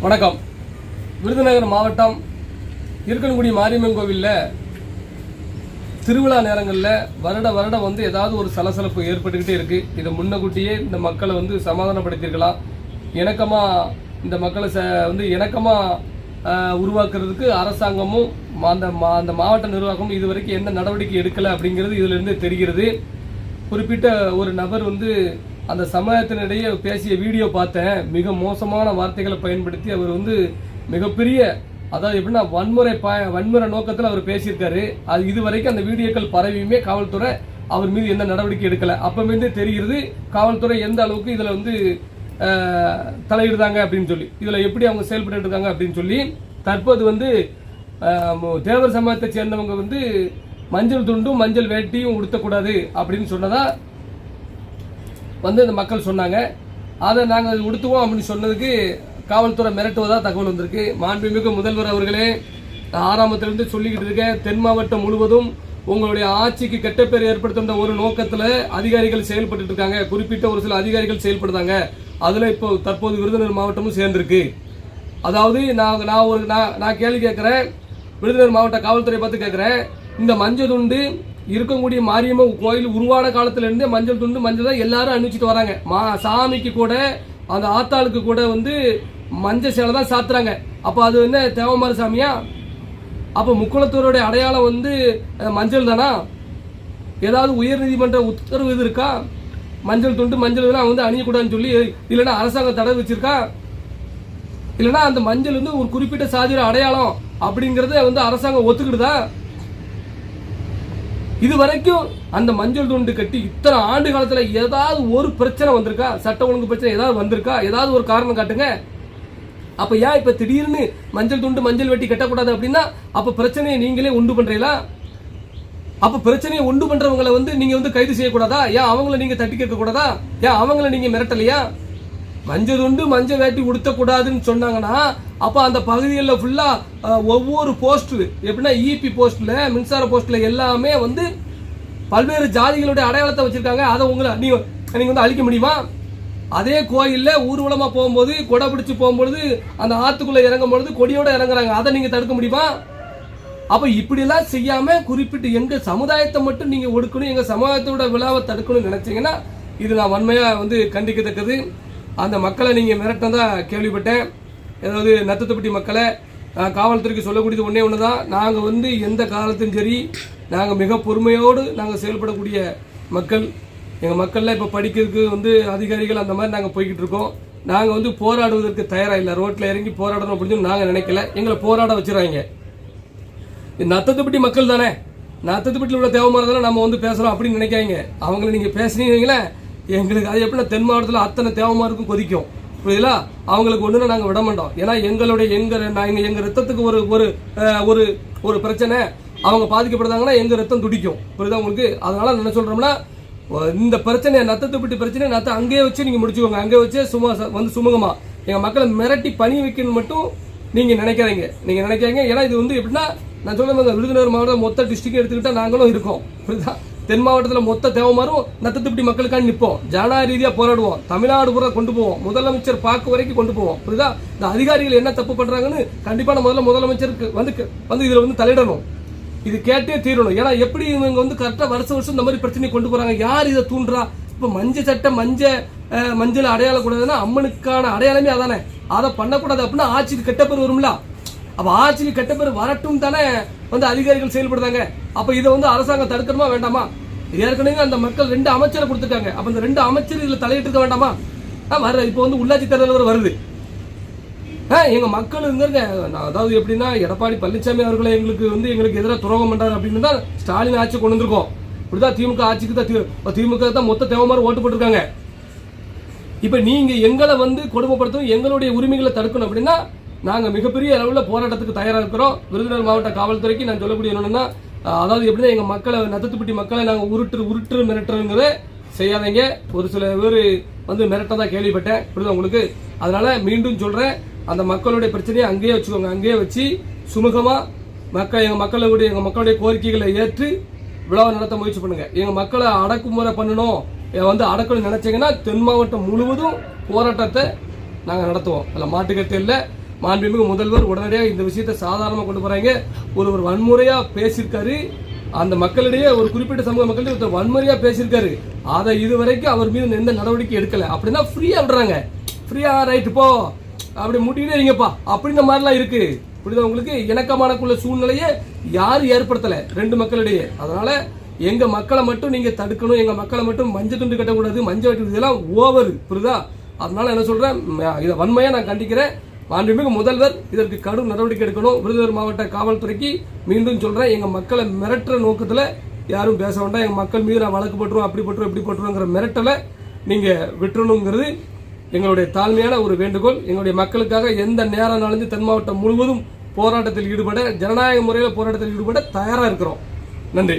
வணக்கம். விருதுநகர் மாவட்டம் இருக்கன்குடி மாரியம்மன் கோவிலில் திருவிழா நேரங்களில் வருட வருடம் வந்து ஏதாவது ஒரு சலசலப்பு ஏற்பட்டுக்கிட்டே இருக்குது இதை முன்னக்கூட்டியே இந்த மக்களை வந்து சமாதானப்படுத்தியிருக்கலாம். இணக்கமாக இந்த மக்களை ச வந்து இணக்கமாக உருவாக்குறதுக்கு அரசாங்கமும் மா- அந்த மா அந்த மாவட்ட நிர்வாகமும் இது வரைக்கும் எந்த நடவடிக்கை எடுக்கலை அப்படிங்கிறது இதிலிருந்து தெரிகிறது. குறிப்பிட்ட ஒரு நபர் வந்து அந்த சமயத்தினிடையே பேசிய வீடியோ பார்த்தேன். மிக மோசமான வார்த்தைகளை பயன்படுத்தி அவர் வந்து மிகப்பெரிய அதாவது எப்படின்னா வன்முறை ப வன்முறை நோக்கத்தில் அவர் பேசியிருக்காரு. அது இது வரைக்கும் அந்த வீடியோக்கள் பரவியுமே காவல்துறை அவர் மீது எந்த நடவடிக்கை எடுக்கலை. அப்பமிருந்து தெரிகிறது காவல்துறை எந்த அளவுக்கு இதில் வந்து தலையிடுறாங்க அப்படின்னு சொல்லி. இதில் எப்படி அவங்க செயல்பட்டு இருக்காங்க அப்படின்னு சொல்லி தற்போது வந்து தேவர் சமூகத்தை சேர்ந்தவங்க வந்து மஞ்சள் துண்டும் மஞ்சள் வேட்டியும் உடுத்தக்கூடாது அப்படின்னு சொன்னதா வந்து இந்த மக்கள் சொன்னாங்க. அதை நாங்கள் உடுத்துவோம் அப்படின்னு சொன்னதுக்கு காவல்துறை மிரட்டுவதாக தகவல் வந்திருக்கு. மாண்புமிகு முதல்வர் அவர்களே நான் ஆறாமத்திலிருந்து சொல்லிக்கிட்டு இருக்கேன் தென் மாவட்டம் முழுவதும் உங்களுடைய ஆட்சிக்கு கெட்ட பேர் ஏற்படுத்துகின்ற ஒரு நோக்கத்தில் அதிகாரிகள் செயல்பட்டு இருக்காங்க. குறிப்பிட்ட ஒரு சில அதிகாரிகள் செயல்படுதாங்க அதில் இப்போ தற்போது விருதுநகர் மாவட்டமும் சேர்ந்திருக்கு. அதாவது நான் நான் ஒரு நான் நான் கேள்வி கேட்குறேன். விருதுநகர் மாவட்ட காவல்துறை பார்த்து கேட்குறேன். இந்த மஞ்சள் துண்டு இருக்கக்கூடிய மாரியம்மன் கோயில் உருவான காலத்துல இருந்தே மஞ்சள் துண்டு மஞ்சள் தான் எல்லாரும் அணிவிச்சிட்டு வராங்க. மா சாமிக்கு கூட அந்த ஆத்தாளுக்கு கூட வந்து மஞ்சள் சேலை தான் சாத்துறாங்க. அப்போ அது என்ன தேவமாரி சாமியா? அப்போ முக்குளத்தூருடைய அடையாளம் வந்து மஞ்சள் தானா? ஏதாவது உயர்நீதிமன்ற உத்தரவு இது இருக்கா? மஞ்சள் துண்டு மஞ்சள் இதெல்லாம் வந்து அணியக்கூடாதுன்னு சொல்லி இல்லைன்னா அரசாங்கம் தடை வச்சிருக்கா இல்லைன்னா அந்த மஞ்சள் வந்து ஒரு குறிப்பிட்ட சாதியோட அடையாளம் அப்படிங்கிறத வந்து அரசாங்கம் ஒத்துக்கிடுதா? இது வரைக்கும் அந்த மஞ்சள் துண்டு கட்டி இத்தனை ஆண்டு காலத்துல ஏதாவது ஒரு பிரச்சனை வந்திருக்கா? சட்ட ஒழுங்கு பிரச்சனை ஏதாவது வந்திருக்கா? ஏதாவது ஒரு காரணம் காட்டுங்க. அப்ப ஏன் இப்ப திடீர்னு மஞ்சள் துண்டு மஞ்சள் வெட்டி கட்டக்கூடாது அப்படின்னா அப்ப பிரச்சனையை நீங்களே உண்டு பண்றீங்களா? அப்ப பிரச்சனையை உண்டு பண்றவங்களை வந்து நீங்க வந்து கைது செய்யக்கூடாதா? ஏன் அவங்கள நீங்க தட்டி கேட்க கூடாதா ஏன் அவங்கள நீங்க மிரட்டலையா? மஞ்சள் துண்டு மஞ்சள் வேட்டி உடுத்தக்கூடாதுன்னு சொன்னாங்கன்னா அப்போ அந்த பகுதிகளில் ஃபுல்லாக ஒவ்வொரு போஸ்ட் எப்படின்னா இபி போஸ்ட்ல மின்சார போஸ்ட்ல எல்லாமே வந்து பல்வேறு ஜாதிகளுடைய அடையாளத்தை வச்சிருக்காங்க. அதை உங்களை நீங்கள் நீங்கள் வந்து அழிக்க முடியுமா? அதே கோயிலில் ஊர்வலமாக போகும்போது கொடை பிடிச்சி போகும்பொழுது அந்த ஆற்றுக்குள்ளே இறங்கும் பொழுது கொடியோட இறங்குறாங்க. அதை நீங்கள் தடுக்க முடியுமா? அப்போ இப்படிலாம் செய்யாமல் குறிப்பிட்டு எங்கள் சமுதாயத்தை மட்டும் நீங்கள் ஒடுக்கணும் எங்கள் சமுதாயத்தோட விழாவை தடுக்கணும்னு நினச்சிங்கன்னா இது நான் வன்மையாக வந்து கண்டிக்கத்தக்கது. அந்த மக்களை நீங்கள் மிரட்டினதா கேள்விப்பட்டேன். ஏதாவது நத்தத்துப்பட்டி மக்களை காவல்துறைக்கு சொல்லக்கூடியது ஒன்றே ஒன்று தான் நாங்கள் வந்து எந்த காலத்தையும் சரி நாங்கள் மிக பொறுமையோடு நாங்கள் செயல்படக்கூடிய மக்கள். எங்கள் மக்கள்லாம் இப்போ படிக்கிறதுக்கு வந்து அதிகாரிகள் அந்த மாதிரி நாங்கள் போய்கிட்டு இருக்கோம். நாங்கள் வந்து போராடுவதற்கு தயாராக இல்லை. ரோட்டில் இறங்கி போராடணும் அப்படின்னு நாங்கள் நினைக்கல. எங்களை போராட வச்சிடறாங்க நத்தத்துப்பட்டி மக்கள் தானே. நத்தத்துப்பட்டியில் உள்ள தேவமாரி தானே நம்ம வந்து பேசுகிறோம் அப்படின்னு நினைக்காங்க அவங்கள நீங்கள் பேசுனீங்களே எங்களுக்கு அது எப்படின்னா தென் மாவட்டத்தில் அத்தனை தேவமாருக்கும் கொதிக்கும். புரியுதுங்களா? அவங்களுக்கு ஒன்றுனா நாங்கள் விட மாட்டோம். ஏன்னா எங்களுடைய எங்கள் நாங்கள் எங்கள் ரத்தத்துக்கு ஒரு ஒரு ஒரு ஒரு பிரச்சனை. அவங்க பாதிக்கப்படுறாங்கன்னா எங்கள் ரத்தம் துடிக்கும். புரியுதா உங்களுக்கு? அதனால என்ன சொல்கிறோம்னா இந்த பிரச்சனை நத்தத்துப்பட்டி பிரச்சனை நத்த அங்கேயே வச்சு நீங்கள் முடிச்சுக்கோங்க. அங்கே வச்சு சும்மா வந்து சுமூகமாக எங்கள் மக்களை மிரட்டி பணி வைக்கணும் மட்டும் நீங்கள் நினைக்கிறீங்க நீங்கள் நினைக்கிறீங்க ஏன்னா இது வந்து எப்படின்னா நான் சொல்ல விருதுநகர் மாவட்டம் மொத்த டிஸ்ட்ரிக்ட் எடுத்துக்கிட்டா நாங்களும் இருக்கோம். புரியுதா? தென் மாவட்டத்தில் மொத்த தேவமாரும் நத்தத்துப்பட்டி மக்களுக்காக நிற்போம் ஜனநாயக ரீதியாக போராடுவோம். தமிழ்நாடு பூரா கொண்டு போவோம். முதலமைச்சர் பார்க்க வரைக்கும் கொண்டு போவோம். புரியுதா? இந்த அதிகாரிகள் என்ன தப்பு பண்ணுறாங்கன்னு கண்டிப்பான முதல்ல முதலமைச்சருக்கு வந்து வந்து இதில் வந்து தலையிடணும். இது கேட்டே தீரணும். ஏன்னா எப்படி இவங்க வந்து கரெக்டாக வருஷம் வருஷம் இந்த மாதிரி பிரச்சனை கொண்டு போகிறாங்க யார் இதை தூண்டுறா? இப்போ மஞ்சள் சட்டை மஞ்ச மஞ்சள் அடையாளம் கூடாதுன்னா அம்மனுக்கான அடையாளமே அதானே? அதை பண்ணக்கூடாது அப்படின்னா ஆட்சிக்கு கெட்ட பேர் வரும்ல? அப்போ ஆட்சிக்கு கெட்ட பேர் வரட்டும் தானே வந்து அதிகாரிகள் செயல்படுறாங்க. அப்போ இதை வந்து அரசாங்கம் தடுக்கணுமா வேண்டாமா? ஏற்கனவே அந்த மக்கள் ரெண்டு அமைச்சரை கொடுத்துருக்காங்க. அப்போ இந்த ரெண்டு அமைச்சர் இதில் தலையிட்டு இருக்க வேண்டாமா? ஆ, வர்ற இப்போ வந்து உள்ளாட்சி தேர்தல் வருது. ஆ, எங்கள் மக்கள் இருங்க. நான் அதாவது எப்படின்னா எடப்பாடி பழனிசாமி அவர்களை எங்களுக்கு வந்து எங்களுக்கு எதிராக துரோகம் பண்ணுறாரு அப்படின்னு தான் ஸ்டாலின் ஆட்சி கொண்டு வந்திருக்கோம். இப்படிதான் திமுக ஆட்சிக்கு தான் திமுக தான் மொத்த தேவமாரி ஓட்டு போட்டிருக்காங்க. இப்போ நீங்கள் எங்களை வந்து கொடுமைப்படுத்தணும் எங்களுடைய உரிமைகளை தடுக்கணும் அப்படின்னா நாங்கள் மிகப்பெரிய அளவில் போராட்டத்துக்கு தயாராக இருக்கிறோம். விருதுநகர் மாவட்ட காவல்துறைக்கு நான் சொல்லக்கூடிய என்னென்னா அதாவது எப்படின்னா எங்கள் மக்களை நத்தத்துப்பட்டி மக்களை நாங்கள் உருட்டு உருட்டு மிரட்டுறோங்கிறத செய்யாதீங்க. ஒரு சில பேர் வந்து மிரட்டதான் கேள்விப்பட்டேன். புரியுதா உங்களுக்கு? அதனால மீண்டும் சொல்கிறேன் அந்த மக்களுடைய பிரச்சனையை அங்கேயே வச்சுக்கோங்க. அங்கேயே வச்சு சுமூகமாக மக்கள் எங்கள் மக்களுடைய எங்கள் மக்களுடைய கோரிக்கைகளை ஏற்று விழாவை நடத்த முயற்சி பண்ணுங்க. எங்கள் மக்களை அடக்குமுறை பண்ணணும். வந்து அடக்கணும்னு நினச்சிங்கன்னா தென் மாவட்டம் முழுவதும் போராட்டத்தை நாங்கள் நடத்துவோம். அதில் மாட்டுக்கட்டு இல்லை. மாண்புமிகு முதல்வர் உடனடியாக இந்த விஷயத்தை சாதாரணமாக கொண்டு போகிறாங்க ஒரு ஒரு வன்முறையாக பேசியிருக்காரு. அந்த மக்களிடையே ஒரு குறிப்பிட்ட சமூக மக்களிடையே ஒருத்தர் வன்முறையாக பேசியிருக்காரு. அதை இதுவரைக்கும் அவர் மீது எந்த நடவடிக்கை எடுக்கல. அப்படின்னா ஃப்ரீயாக விடுறாங்க. ஃப்ரீயாக ரைட்டு போ. அப்படி முட்டிக்கிட்டே இருங்கப்பா. அப்படின்ற மாதிரிலாம் இருக்கு. புரியுதா உங்களுக்கு? இணக்கமானக்குள்ள சூழ்நிலையை யாரும் ஏற்படுத்தலை. ரெண்டு மக்களிடையே. அதனால எங்க மக்களை மட்டும் நீங்க தடுக்கணும். எங்க மக்களை மட்டும் மஞ்சள் துண்டு கட்டக்கூடாது. மஞ்சள் வெட்டுறது இதெல்லாம் ஓவர் புரியுதா? அதனால என்ன சொல்றேன்? இதை வன்மையா நான் கண்டிக்கிறேன். மாண்புமிகு முதல்வர் இதற்கு கடும் நடவடிக்கை எடுக்கணும். விருதுநகர் மாவட்ட காவல்துறைக்கு மீண்டும் சொல்றேன் எங்க மக்களை மிரட்டுற நோக்கத்துல யாரும் பேச வேண்டாம். எங்க மக்கள் மீது நான் வழக்கு போட்டுருவோம் அப்படி போட்டுருவோம் இப்படி போட்டுருவோங்கிற மிரட்டலை நீங்க விட்டுறணுங்கிறது எங்களுடைய தாழ்மையான ஒரு வேண்டுகோள். எங்களுடைய மக்களுக்காக எந்த நேரம் நாளைந்து தென் மாவட்டம் முழுவதும் போராட்டத்தில் ஈடுபட ஜனநாயக முறையில் போராட்டத்தில் ஈடுபட தயாராக இருக்கிறோம். நன்றி.